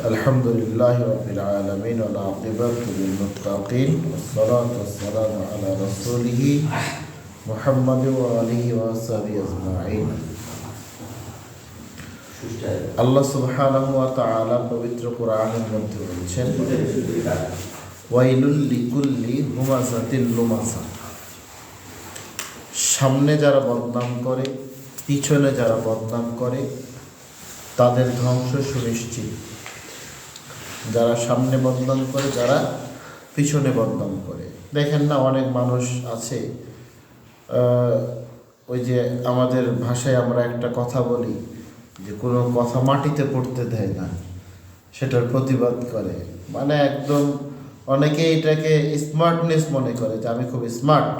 الحمد لله رب العالمين والعاقبة للمتقين والصلاة والسلام على رسوله محمد وآله وصحبه أجمعين আল্লাহ সুবহানাহু ওয়া তাআলা পবিত্র কোরআনের মধ্যে বলছেন ওয়াইলুল লিকুল্লি হুমাযাতিল লুমাযা সামনে যারা বদনাম করে পিছনে যারা বদনাম করে তাদের ধ্বংস সুনিশ্চিত যারা সামনে বদনাম করে, যারা পিছনে বদনাম করে। দেখেন না, অনেক মানুষ আছে ওই যে আমাদের ভাষায় আমরা একটা কথা বলি, যে কোনো কথা মাটিতে পড়তে দেয় না, সেটার প্রতিবাদ করে। মানে একদম অনেকে এটাকে স্মার্টনেস মনে করে, যে আমি খুব স্মার্ট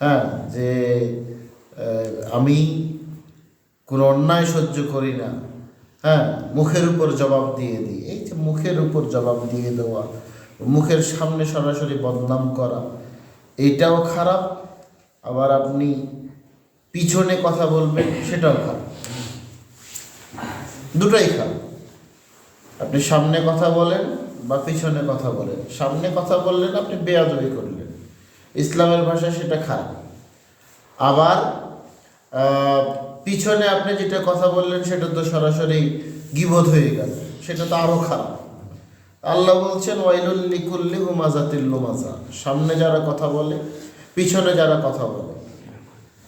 হ্যাঁ যে আমি কোনো অন্যায় সহ্য করি না হ্যাঁ মুখের উপর জবাব দিয়ে দিই। এই যে মুখের উপর জবাব দিয়ে দেওয়া, মুখের সামনে সরাসরি বদনাম করা, এটাও খারাপ। আবার আপনি পিছনে কথা বলবেন, সেটাও খারাপ। দুটোই খারাপ। আপনি সামনে কথা বলেন বা পিছনে কথা বলেন। সামনে কথা বললেন, আপনি বেয়াদবি করলেন। ইসলামের ভাষায় সেটা খারাপ। আবার পিছনে আপনি যেটা কথা বললেন, সেটা তো সরাসরি গিবোধ হয়ে গেল। সেটা তো আরও খারাপ। আল্লাহ বলছেন, ওয়াইলুল লিকুল্লি হুমাজাতিল লুমাজা। সামনে যারা কথা বলে, পিছনে যারা কথা বলে,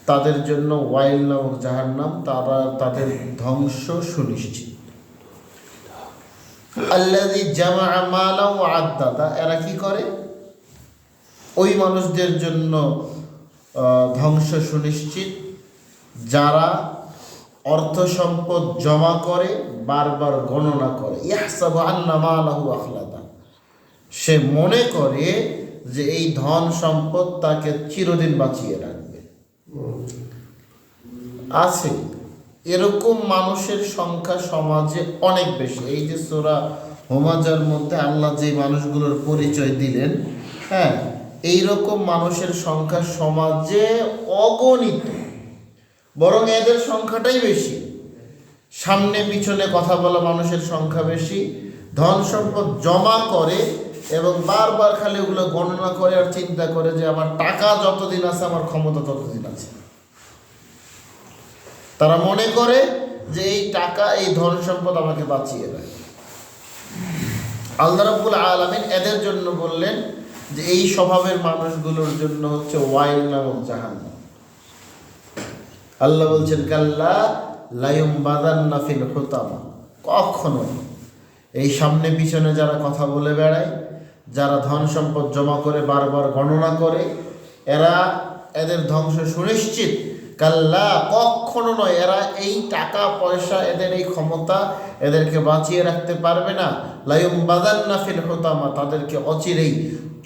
তাদের জন্য ওয়াইল নামক যাহার নাম তারা তাদের ধ্বংস সুনিশ্চিত। আল্লাযী জামাআ মালা ওয়া আদ্দাদা এরা কি করে? ওই মানুষদের জন্য ধ্বংস সুনিশ্চিত। যারা অর্থ সম্পদ জমা করে, বারবার গণনা করে। ইয়াহসাবু আন্না মালাহু আখলাদা। সে মনে করে যে এই ধন সম্পদ তাকে চিরদিন বাঁচিয়ে রাখবে। আছে। এরকম মানুষের সংখ্যা সমাজে অনেক বেশি। এই যে সোরা হোমাজার মধ্যে আল্লাহ যে মানুষগুলোর পরিচয় দিলেন হ্যাঁ এইরকম মানুষের সংখ্যা সমাজে অগণিত। বরং এদের সংখ্যাটাই বেশি। সামনে পিছনে কথা বলা মানুষের সংখ্যা বেশি, ধন সম্পদ জমা করে এবং বারবার খালি ওগুলো গণনা করে আর চিন্তা করে যে আমার টাকা যতদিন আছে, আমার ক্ষমতা ততদিন আছে। তারা মনে করে যে এই টাকা, এই ধন সম্পদ আমাকে বাঁচিয়ে দেয়। আল্লাহ রাব্বুল আলামিন এদের জন্য বললেন যে এই স্বভাবের মানুষগুলোর জন্য হচ্ছে ওয়াইল নামক জাহান্নাম। আল্লাহ বলছেন, কাল্লা লায়ুম বাদান্না ফিল হুতামা। কখনো এই সামনে পিছনে যারা কথা বলে বেড়ায়, যারা ধন সম্পদ জমা করে বারবার গণনা করে, এরা এদের ধ্বংস সুনিশ্চিত। কাল্লা কখনো নয়, এরা এই টাকা, পয়সা, এদের এই ক্ষমতা এদেরকে বাঁচিয়ে রাখতে পারবে না। লায়ুম বাদান্না ফিল হুতামা, তাদেরকে অচিরেই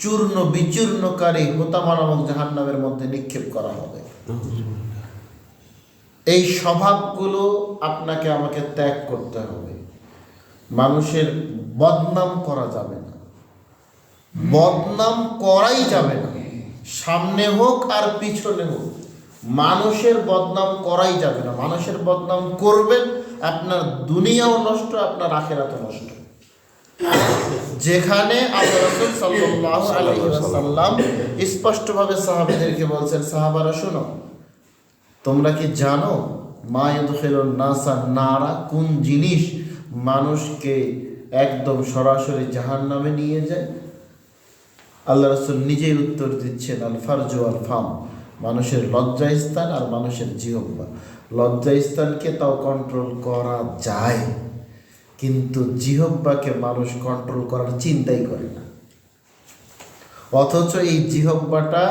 চূর্ণ বিচূর্ণকারী হুতামা নামক জাহান্নামের মধ্যে নিক্ষেপ করা হবে। এই স্বভাবগুলো আপনাকে আমাকে ত্যাগ করতে হবে। মানুষের বদনাম করা যাবে না। বদনাম করাই যাবে না। সামনে হোক আর পিছনে হোক, মানুষের বদনাম করাই যাবে না। মানুষের বদনাম করবেন, আপনার দুনিয়াও নষ্ট, আপনার আখেরাতও নষ্ট। যেখানে আল্লাহ ওয়াসাল্লাম স্পষ্টভাবে সাহাবীদেরকে বলছেন, সাহাবারা, শোনো তোমরা কি জানো? মা ইউদখিলুন নাসা নারা, কোন জিনিস মানুষকে একদম সরাসরি জাহান্নামে নিয়ে যায়? আল্লাহ রাসূল নিজেই উত্তর দিচ্ছেন, আল ফারজু আল ফাম। মানুষের লজ্জাস্থান আর মানুষের জিহব্বা। লজ্জাস্থানকে তাও কন্ট্রোল করা যায়, কিন্তু জিহব্বাকে মানুষ কন্ট্রোল করার চিন্তাই করে না। অথচ এই জিহব্বাটা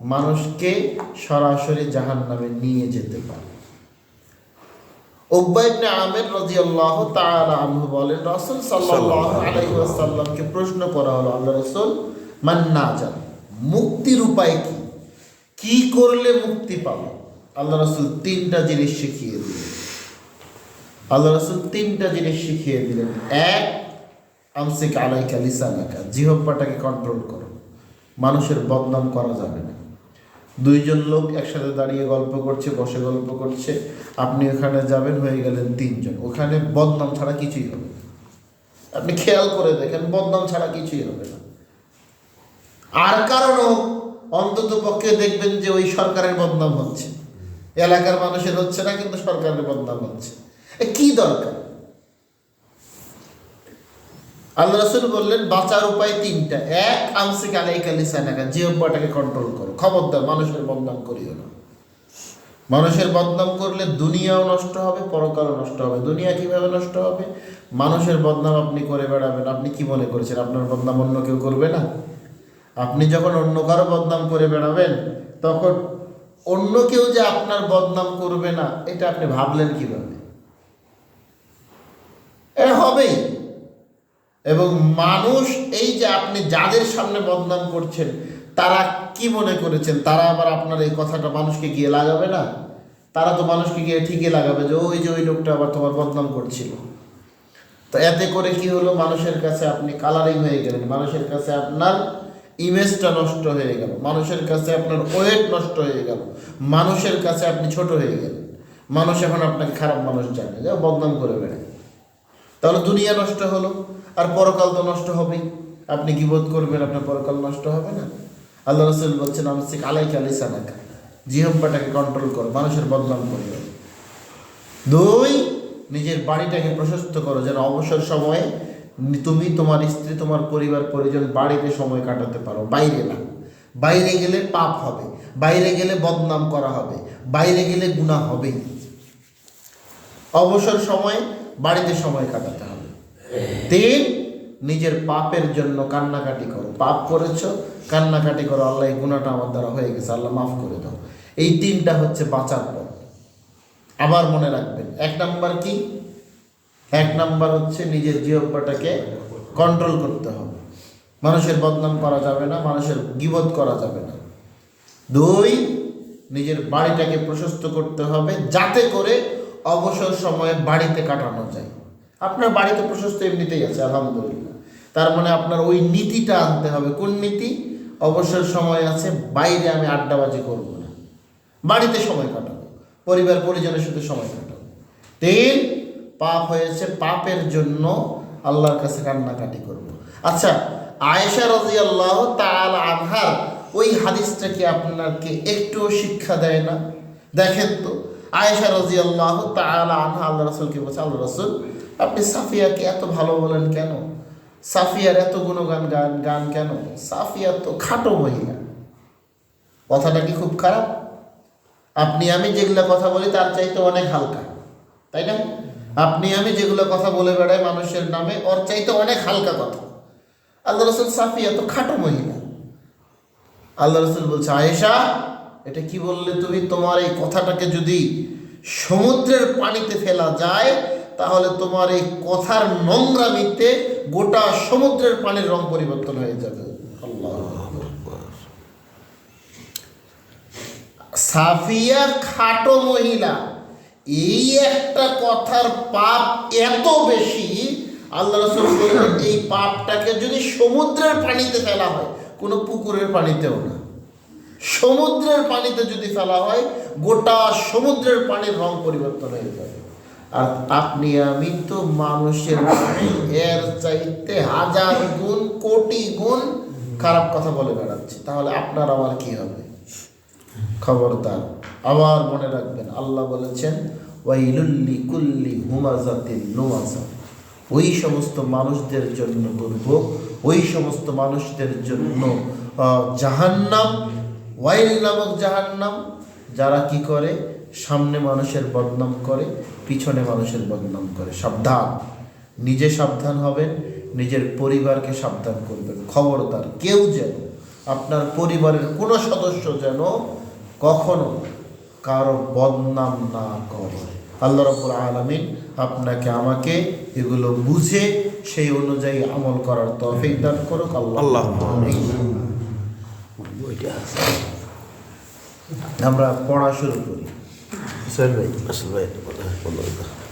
মানুষকে সরাসরি জাহান নামে নিয়ে যেতে পারে। আমির তাআলা আনহু বলেন রাসূল সাল্লাল্লাহু আলাইহি ওয়াসাল্লামকে প্রশ্ন করা হলো আল্লাহ রাসূল মান নাজাত মুক্তির উপায় কি? কি করলে মুক্তি পাবো? আল্লাহ রাসূল তিনটা জিনিস শিখিয়ে দিলেন। আল্লাহ রাসূল তিনটা জিনিস শিখিয়ে দিলেন। এক আমসিক আলাইকা লিসানাকা জিহব্বাটাকে কন্ট্রোল করো। মানুষের বদনাম করা যাবে না। দুইজন লোক একসাথে দাঁড়িয়ে গল্প করছে, বসে গল্প করছে। আপনি ওখানে যাবেন, হয়ে গেলেন তিনজন। ওখানে বদনাম ছাড়া কিছুই হবে না। আপনি খেয়াল করে দেখেন, বদনাম ছাড়া কিছুই হবে না। আর কারণও অন্তত পক্ষে দেখবেন যে ওই সরকারের বদনাম হচ্ছে। এলাকার মানুষের হচ্ছে না, কিন্তু সরকারের বদনাম হচ্ছে। কি দরকার? আল্লাহ রসুল বললেন, বাঁচার উপায় তিনটা। এক, আমসিক সানাকা কন্ট্রোল করো। খবরদার, মানুষের বদনাম করিও না। মানুষের বদনাম করলে দুনিয়াও নষ্ট হবে, পরকালও নষ্ট হবে। দুনিয়া কীভাবে নষ্ট হবে? মানুষের বদনাম আপনি করে বেড়াবেন। আপনি কি মনে করেছেন, আপনার বদনাম অন্য কেউ করবে না? আপনি যখন অন্য কারও বদনাম করে বেড়াবেন, তখন অন্য কেউ যে আপনার বদনাম করবে না, এটা আপনি ভাবলেন কীভাবে? এটা হবেই। এবং মানুষ এই যে আপনি যাদের সামনে বদনাম করছেন, তারা কি মনে করেছেন? তারা আবার আপনার এই কথাটা মানুষকে গিয়ে লাগাবে না? তারা তো মানুষকে গিয়ে ঠিকই লাগাবে যে, ওই যে ওই লোকটা আবার তোমার বদনাম করছিল। তো এতে করে কি হলো? মানুষের কাছে আপনি কালারিং হয়ে গেলেন। মানুষের কাছে আপনার ইমেজটা নষ্ট হয়ে গেল। মানুষের কাছে আপনার ওয়েট নষ্ট হয়ে গেল। মানুষের কাছে আপনি ছোট হয়ে গেলেন। মানুষ এখন আপনাকে খারাপ মানুষ জানে। যে বদনাম করে বেড়ায়। তাহলে দুনিয়া নষ্ট হলো। আর পরকাল তো নষ্ট হবেই। আপনি কি বোধ করবেন আপনার পরকাল নষ্ট হবে না? আল্লাহ রসুল বলছেন আমার সে কালাই কালাই সানাকা জিহব্বাটাকে কন্ট্রোল করো, মানুষের বদনাম করিও। দুই, নিজের বাড়িটাকে প্রশস্ত করো, যেন অবসর সময়ে তুমি, তোমার স্ত্রী, তোমার পরিবার, পরিজন বাড়িতে সময় কাটাতে পারো। বাইরে না। বাইরে গেলে পাপ হবে। বাইরে গেলে বদনাম করা হবে। বাইরে গেলে গুণা হবেই। অবসর সময়ে বাড়িতে সময় কাটাতে তিন নিজের পাপের জন্য কান্নাকাটি করো। পাপ করেছ, কান্নাকাটি করো। আল্লাহ এই গুণাটা আমার দ্বারা হয়ে গেছে। আল্লাহ মাফ করে দাও। এই তিনটা হচ্ছে বাঁচার পথ। আবার মনে রাখবেন, এক নাম্বার কি? এক নাম্বার হচ্ছে নিজের জিহ্বাটাকে কন্ট্রোল করতে হবে। মানুষের বদনাম করা যাবে না, মানুষের গিবত করা যাবে না। দুই, নিজের বাড়িটাকে প্রশস্ত করতে হবে যাতে করে অবসর সময়ে বাড়িতে কাটানো যায়। আপনার বাড়িতে প্রশস্ত এমনিতেই আছে, আলহামদুলিল্লাহ। তার মানে আপনার ওই নীতিটা আনতে হবে। কোন নীতি? অবসর সময় আছে, বাইরে আমি আড্ডাবাজি করব না। বাড়িতে সময় কাটাবো, পরিবার পরিজনের সাথে সময় কাটাবো। তিন পাপ হয়েছে, পাপের জন্য আল্লাহর কাছে কান্নাকাটি করব। আচ্ছা আয়েশা রাজি আল্লাহ তাল আনহার, ওই হাদিসটাকে আপনাকে একটুও শিক্ষা দেয় না? দেখেন তো আয়েশা রাজি আল্লাহ তাল আনহা আল্লাহ রসুলকে বলছে আল্লাহ রসুল, আপনি সাফিয়াকে এত ভালো বলেন কেন? সাফিয়ার এত গুণগান গান গান কেন? সাফিয়া তো খাটো মহিলা। কথাটা কি খুব খারাপ? আপনি, আমি যেগুলো কথা বলি, তার চাইতে অনেক হালকা, তাই না? আপনি, আমি যেগুলো কথা বলে বেড়াই মানুষের নামে, ওর চাইতে অনেক হালকা কথা। আল্লাহ রসুল সাফিয়া তো খাটো মহিলা। আল্লাহ রসুল বলছে, আয়েশা এটা কি বললে তুমি? তোমার এই কথাটাকে যদি সমুদ্রের পানিতে ফেলা যায়, তাহলে তোমার এই কথার নোংরামিতে গোটা সমুদ্রের পানির রং পরিবর্তন হয়ে যাবে। সাফিয়া খাটো মহিলা, এই একটা কথার পাপ এত বেশি, আল্লাহ রসুল এই পাপটাকে যদি সমুদ্রের পানিতে ফেলা হয়, কোনো পুকুরের পানিতেও না। সমুদ্রের পানিতে যদি ফেলা হয়, গোটা সমুদ্রের পানির রং পরিবর্তন হয়ে যাবে। আর আপনি আমি তো মানুষের এর চাইতে হাজার গুণ, কোটি গুণ খারাপ কথা বলে বেড়াচ্ছি। তাহলে আপনার আমার কি হবে? খবরদার, আবার মনে রাখবেন, আল্লাহ বলেছেন ওয়াইলুল্লি কুল্লি হুমাজাতিল লুমাজা ওই সমস্ত মানুষদের জন্য দুর্ভোগ, ওই সমস্ত মানুষদের জন্য জাহান্নাম ওয়াইল নামক জাহান্নাম যারা কি করে? সামনে মানুষের বদনাম করে পিছনে মানুষের বদনাম করে। সাবধান। নিজে সাবধান হবেন নিজের পরিবারকে সাবধান করবেন। খবরদার। কেউ যেন আপনার পরিবারের কোনো সদস্য যেন কখনো কারও বদনাম না করে। আল্লাহ রব্বুল আলমিন আপনাকে আমাকে এগুলো বুঝে সেই অনুযায়ী আমল করার তৌফিক দান করুক। আল্লাহ আল্লাহ আল্লাহুম্মা আমিন। আমরা পড়া শুরু করি স্যার ভাই আসল ভাই বলো।